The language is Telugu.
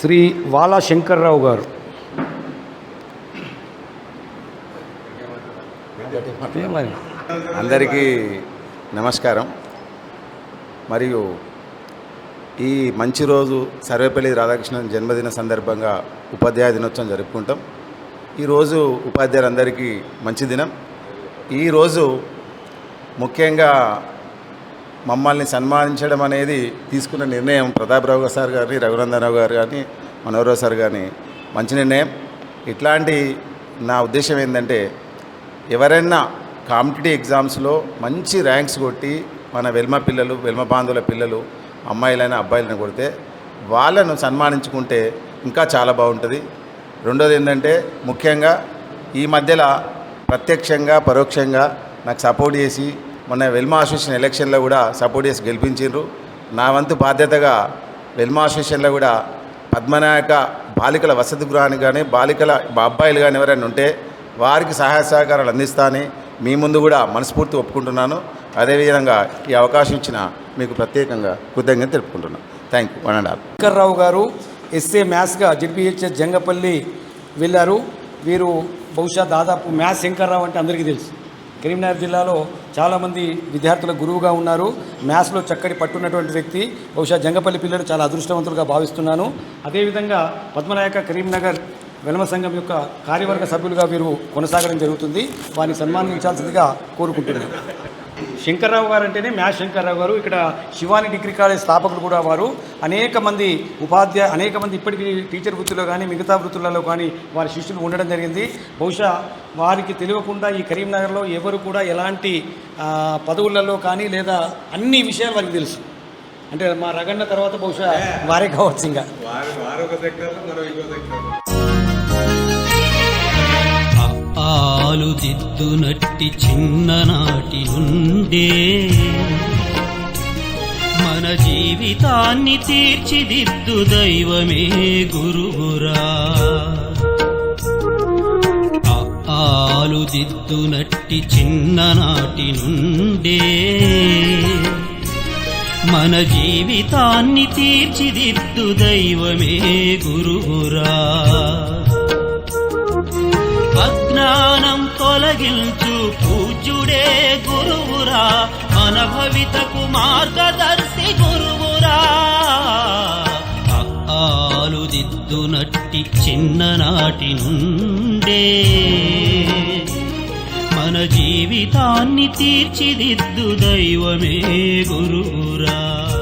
శ్రీ వాలా శంకర్రావు గారు. అందరికీ నమస్కారం. మరియు ఈ మంచి రోజు సర్వేపల్లి రాధాకృష్ణన్ జన్మదిన సందర్భంగా ఉపాధ్యాయ దినోత్సవం జరుపుకుంటాం. ఈరోజు ఉపాధ్యాయులందరికీ మంచి దినం. ఈరోజు ముఖ్యంగా మమ్మల్ని సన్మానించడం అనేది తీసుకున్న నిర్ణయం ప్రతాపరావు సార్ గారిని రఘునందనరావు గారు కానీ మనోహరరావు సార్ కానీ మంచి నిర్ణయం. ఇట్లాంటి నా ఉద్దేశం ఏంటంటే ఎవరైనా కాంపిటేటివ్ ఎగ్జామ్స్లో మంచి ర్యాంక్స్ కొట్టి మన వెల్మ పిల్లలు వెల్మ బాంధువుల పిల్లలు అమ్మాయిలైన అబ్బాయిలను కొడితే వాళ్ళను సన్మానించుకుంటే ఇంకా చాలా బాగుంటుంది. రెండోది ఏంటంటే ముఖ్యంగా ఈ మధ్యలో ప్రత్యక్షంగా పరోక్షంగా నాకు సపోర్ట్ చేసి మొన్న వెల్మా అసోసియేషన్ ఎలక్షన్లో కూడా సపోర్ట్ చేసి గెలిపించారు నా వంతు బాధ్యతగా వెల్మా అసోసియేషన్లో కూడా పద్మనాయక బాలికల వసతి గృహానికి కానీ బాలికల అబ్బాయిలు కానీ ఎవరైనా ఉంటే వారికి సహాయ సహకారాలు అందిస్తానని మీ ముందు కూడా మనస్ఫూర్తి ఒప్పుకుంటున్నాను. అదేవిధంగా ఈ అవకాశం ఇచ్చిన మీకు ప్రత్యేకంగా కృతజ్ఞత తెలుపుకుంటున్నాను thank you one and all Shankarrao గారు ఎస్ఏ మ్యాథ్స్గా జడ్పిహెచ్ఎస్ జంగపల్లి వెళ్ళారు. వీరు బహుశా దాదాపు మ్యాథ్స్ శంకర్రావు అంటే అందరికీ తెలుసు. కరీంనగర్ జిల్లాలో చాలామంది విద్యార్థుల గురువుగా ఉన్నారు. మ్యాథ్స్లో చక్కటి పట్టున్నటువంటి వ్యక్తి. బహుశా జంగపల్లి పిల్లలు చాలా అదృష్టవంతులుగా భావిస్తున్నాను. అదేవిధంగా పద్మనాయక కరీంనగర్ వెలమ సంఘం యొక్క కార్యవర్గ సభ్యులుగా వీరు కొనసాగడం జరుగుతుంది. వారిని సన్మానించాల్సిందిగా కోరుకుంటున్నాను. శంకర్రావు గారు అంటేనే మ్యాథ్స్ శంకర్రావు గారు. ఇక్కడ శివాని డిగ్రీ కాలేజ్ స్థాపకులు కూడా వారు. అనేక మంది ఉపాధ్యాయ అనేక మంది ఇప్పటికీ టీచర్ వృత్తిలో కానీ మిగతా వృత్తులలో కానీ వారి శిష్యులు ఉండడం జరిగింది. బహుశా వారికి తెలియకుండా ఈ కరీంనగర్లో ఎవరు కూడా ఎలాంటి పదవులలో కానీ లేదా అన్ని విషయాలు వారికి తెలుసు. అంటే మా రగన్న తర్వాత బహుశా వారే కావచ్చు ఇంకా. దిద్దునట్టి చిన్ననాటి నుండే. మన జీవితాన్ని తీర్చిదిద్దు దైవమే గురువురా. ఆలు దిద్దునట్టి చిన్ననాటి నుండే. మన జీవితాన్ని తీర్చిదిద్దు దైవమే గురువురా. అజ్ఞానం తొలగించు పూజ్యుడే గురువురా మన భవితకు మార్గదర్శి గురువురా. ఆలు దిద్దునట్టి చిన్ననాటి నుండే. మన జీవితాన్ని తీర్చిదిద్దు దైవమే గురువురా.